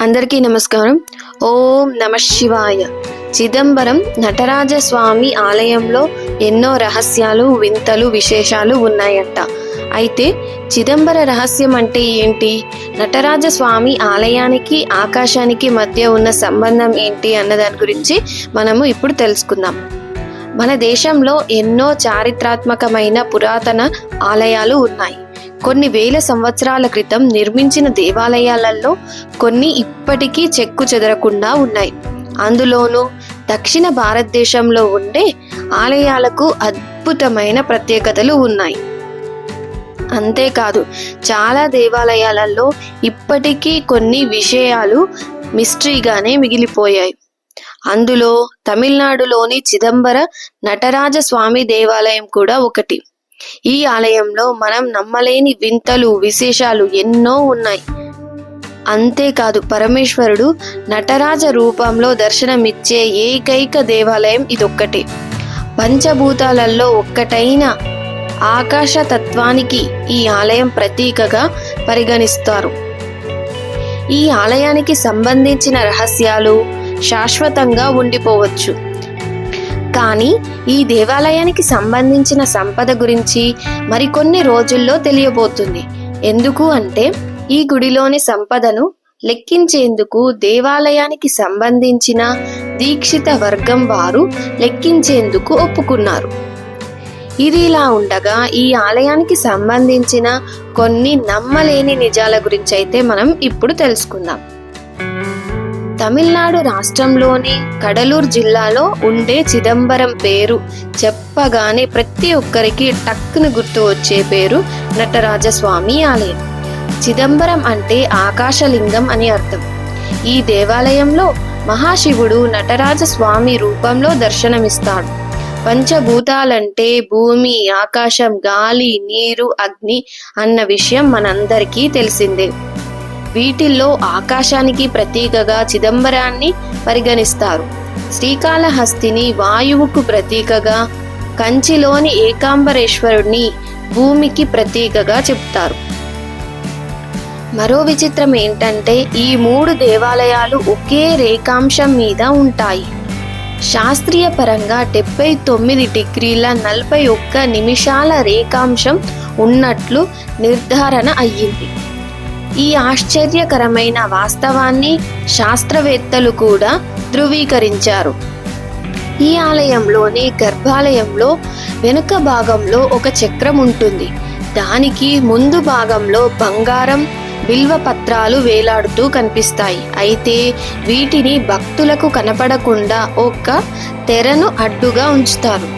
అందరికీ నమస్కారం. ఓం నమ శివాయ. చిదంబరం నటరాజ స్వామి ఆలయంలో ఎన్నో రహస్యాలు వింతలు విశేషాలు ఉన్నాయట. అయితే చిదంబర రహస్యం అంటే ఏంటి? నటరాజ స్వామి ఆలయానికి ఆకాశానికి మధ్య ఉన్న సంబంధం ఏంటి అన్న దాని గురించి మనము ఇప్పుడు తెలుసుకుందాం. మన దేశంలో ఎన్నో చారిత్రాత్మకమైన పురాతన ఆలయాలు ఉన్నాయి. కొన్ని వేల సంవత్సరాల క్రితం నిర్మించిన దేవాలయాలలో కొన్ని ఇప్పటికీ చెక్కు చెదరకుండా ఉన్నాయి. అందులోనూ దక్షిణ భారతదేశంలో ఉండే ఆలయాలకు అద్భుతమైన ప్రత్యేకతలు ఉన్నాయి. అంతేకాదు చాలా దేవాలయాలలో ఇప్పటికీ కొన్ని విషయాలు మిస్టరీగానే మిగిలిపోయాయి. అందులో తమిళనాడులోని చిదంబర నటరాజ స్వామి దేవాలయం కూడా ఒకటి. ఈ ఆలయంలో మనం నమ్మలేని వింతలు విశేషాలు ఎన్నో ఉన్నాయి. అంతేకాదు పరమేశ్వరుడు నటరాజ రూపంలో దర్శనమిచ్చే ఏకైక దేవాలయం ఇదొక్కటే. పంచభూతాలలో ఒక్కటైన ఆకాశ తత్వానికి ఈ ఆలయం ప్రతీకగా పరిగణిస్తారు. ఈ ఆలయానికి సంబంధించిన రహస్యాలు శాశ్వతంగా ఉండిపోవచ్చు. కానీ ఈ దేవాలయానికి సంబంధించిన సంపద గురించి మరికొన్ని రోజుల్లో తెలియబోతుంది. ఎందుకు అంటే ఈ గుడిలోని సంపదను లెక్కించేందుకు దేవాలయానికి సంబంధించిన దీక్షిత వర్గం వారు లెక్కించేందుకు ఒప్పుకున్నారు. ఇది ఇలా ఉండగా ఈ ఆలయానికి సంబంధించిన కొన్ని నమ్మలేని నిజాల గురించి అయితే మనం ఇప్పుడు తెలుసుకుందాం. తమిళనాడు రాష్ట్రంలోని కడలూరు జిల్లాలో ఉండే చిదంబరం పేరు చెప్పగానే ప్రతి ఒక్కరికి టక్కును గుర్తు వచ్చే పేరు నటరాజస్వామి ఆలయం. చిదంబరం అంటే ఆకాశలింగం అని అర్థం. ఈ దేవాలయంలో మహాశివుడు నటరాజ స్వామి రూపంలో దర్శనమిస్తాడు. పంచభూతాలంటే భూమి ఆకాశం గాలి నీరు అగ్ని అన్న విషయం మనందరికీ తెలిసిందే. వీటిల్లో ఆకాశానికి ప్రతీకగా చిదంబరాన్ని పరిగణిస్తారు. శ్రీకాళహస్తిని వాయువుకు ప్రతీకగా కంచిలోని ఏకాంబరేశ్వరుడిని భూమికి ప్రతీకగా చెప్తారు. మరో విచిత్రం ఏంటంటే ఈ మూడు దేవాలయాలు ఒకే రేఖాంశం మీద ఉంటాయి. శాస్త్రీయ పరంగా డెబ్బై తొమ్మిది డిగ్రీల నలభై ఒక్క నిమిషాల రేఖాంశం ఉన్నట్లు నిర్ధారణ అయ్యింది. ఈ ఆశ్చర్యకరమైన వాస్తవాన్ని శాస్త్రవేత్తలు కూడా ధృవీకరించారు. ఈ ఆలయంలోని గర్భాలయంలో వెనుక భాగంలో ఒక చక్రం ఉంటుంది. దానికి ముందు భాగంలో బంగారం బిల్వ పత్రాలు వేలాడుతూ కనిపిస్తాయి. అయితే వీటిని భక్తులకు కనపడకుండా ఒక తెరను అడ్డుగా ఉంచుతారు.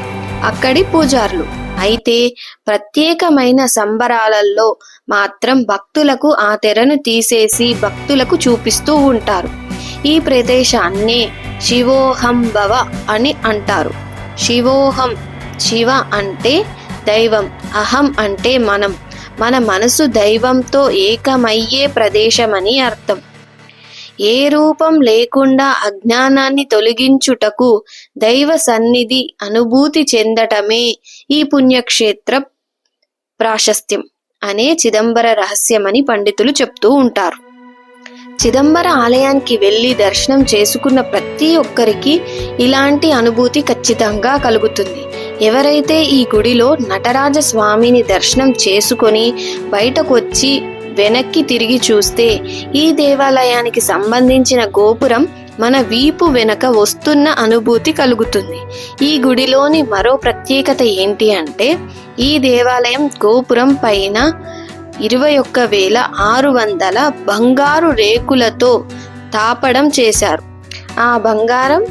అక్కడి పూజారులు అయితే ప్రత్యేకమైన సంబరాలలో మాత్రం భక్తులకు ఆ తెరను తీసేసి భక్తులకు చూపిస్తూ ఉంటారు. ఈ ప్రదేశాన్నే శివోహం భవ అని అంటారు. శివోహం శివ అంటే దైవం అహం అంటే మనం. మన మనసు దైవంతో ఏకమయ్యే ప్రదేశమని అర్థం. ఏ రూపం లేకుండా అజ్ఞానాన్ని తొలగించుటకు దైవ సన్నిధి అనుభూతి చెందటమే ఈ పుణ్యక్షేత్ర ప్రాశస్త్యం అనే చిదంబర రహస్యమని పండితులు చెప్తూ ఉంటారు. చిదంబర ఆలయానికి వెళ్ళి దర్శనం చేసుకున్న ప్రతి ఒక్కరికి ఇలాంటి అనుభూతి ఖచ్చితంగా కలుగుతుంది. ఎవరైతే ఈ గుడిలో నటరాజ స్వామిని దర్శనం చేసుకొని బయటకు వచ్చి వెనక్కి తిరిగి చూస్తే ఈ దేవాలయానికి సంబంధించిన గోపురం మన వీపు వెనక వస్తున్న అనుభూతి కలుగుతుంది. ఈ గుడిలోని మరో ప్రత్యేకత ఏంటి అంటే ఈ దేవాలయం గోపురం పైన ఇరవై ఒక్క వేల ఆరు వందల బంగారు రేకులతో తాపడం చేశారు. ఆ బంగారం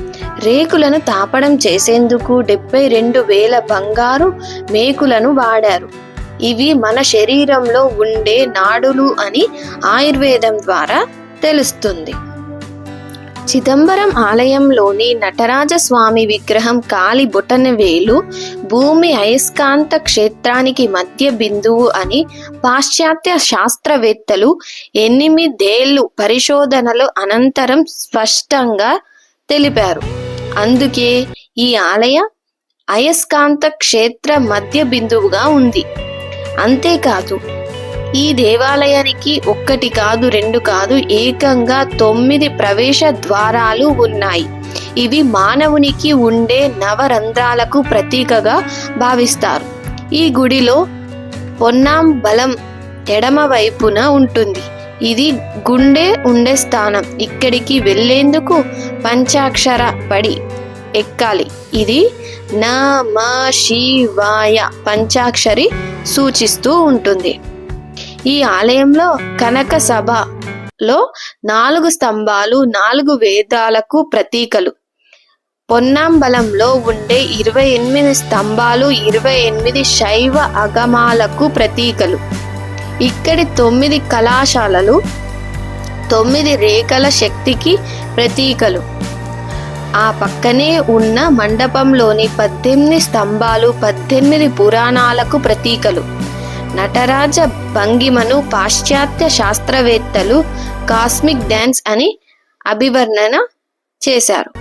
రేకులను తాపడం చేసేందుకు డెబ్బై రెండు వేల బంగారు మేకులను వాడారు. ఇవి మన శరీరంలో ఉండే నాడులు అని ఆయుర్వేదం ద్వారా తెలుస్తుంది. చిదంబరం ఆలయంలోని నటరాజ స్వామి విగ్రహం కాలి బొటన వేలు భూమి అయస్కాంత క్షేత్రానికి మధ్య బిందువు అని పాశ్చాత్య శాస్త్రవేత్తలు ఎనిమిదేళ్ళు పరిశోధనలు అనంతరం స్పష్టంగా తెలిపారు. అందుకే ఈ ఆలయ అయస్కాంత క్షేత్ర మధ్య బిందువుగా ఉంది. అంతేకాదు ఈ దేవాలయానికి ఒక్కటి కాదు రెండు కాదు ఏకంగా తొమ్మిది ప్రవేశ ద్వారాలు ఉన్నాయి. ఇవి మానవునికి ఉండే నవరంధ్రాలకు ప్రతీకగా భావిస్తారు. ఈ గుడిలో పొన్నాం బలం ఎడమ వైపున ఉంటుంది. ఇది గుండె ఉండే స్థానం. ఇక్కడికి వెళ్ళేందుకు పంచాక్షర పడి ఎక్కాలి. ఇది నమ శివాయ పంచాక్షరి సూచిస్తూ ఉంటుంది. ఈ ఆలయంలో కనక సభలో నాలుగు స్తంభాలు నాలుగు వేదాలకు ప్రతీకలు. పొన్నాంబలంలో ఉండే ఇరవై ఎనిమిది స్తంభాలు ఇరవై ఎనిమిది శైవ అగమాలకు ప్రతీకలు. ఇక్కడి తొమ్మిది కళాశాలలు తొమ్మిది రేఖల శక్తికి ప్రతీకలు. ఆ పక్కనే ఉన్న మండపంలోని పద్దెనిమిది స్తంభాలు పద్దెనిమిది పురాణాలకు ప్రతీకలు. నటరాజ భంగిమను పాశ్చాత్య శాస్త్రవేత్తలు కాస్మిక్ డ్యాన్స్ అని అభివర్ణన చేశారు.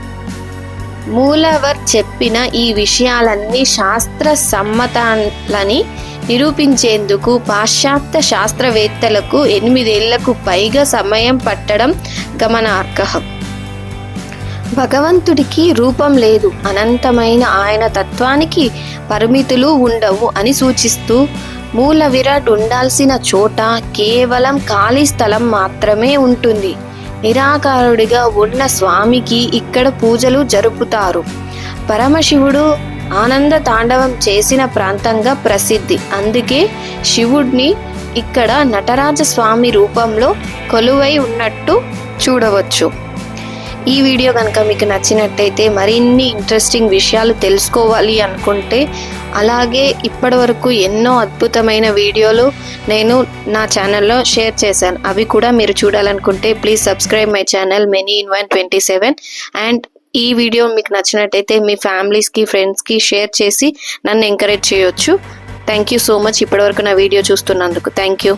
మూలవర్ చెప్పిన ఈ విషయాలన్నీ శాస్త్ర సమ్మతాలని నిరూపించేందుకు పాశ్చాత్య శాస్త్రవేత్తలకు ఎనిమిదేళ్ళకు పైగా సమయం పట్టడం గమనార్హం. భగవంతుడికి రూపం లేదు. అనంతమైన ఆయన తత్వానికి పరిమితులు ఉండవు అని సూచిస్తూ మూల విరాట్ ఉండాల్సిన చోట కేవలం ఖాళీ స్థలం మాత్రమే ఉంటుంది. నిరాకారుడిగా ఉన్న స్వామికి ఇక్కడ పూజలు జరుపుతారు. పరమశివుడు ఆనంద తాండవం చేసిన ప్రాంతంగా ప్రసిద్ధి. అందుకే శివుడిని ఇక్కడ నటరాజ స్వామి రూపంలో కొలువై ఉన్నట్టు చూడవచ్చు. ఈ వీడియో కనుక మీకు నచ్చినట్టయితే మరిన్ని ఇంట్రెస్టింగ్ విషయాలు తెలుసుకోవాలి అనుకుంటే అలాగే ఇప్పటివరకు ఎన్నో అద్భుతమైన వీడియోలు నేను నా ఛానల్లో షేర్ చేశాను. అవి కూడా మీరు చూడాలనుకుంటే please subscribe my channel many in one twenty seven and ఈ వీడియో మీకు నచ్చినట్టయితే మీ ఫ్యామిలీస్కి ఫ్రెండ్స్కి షేర్ చేసి నన్ను ఎంకరేజ్ చేయొచ్చు. థ్యాంక్ యూ సో మచ్ ఇప్పటివరకు నా వీడియో చూస్తున్నందుకు. Thank you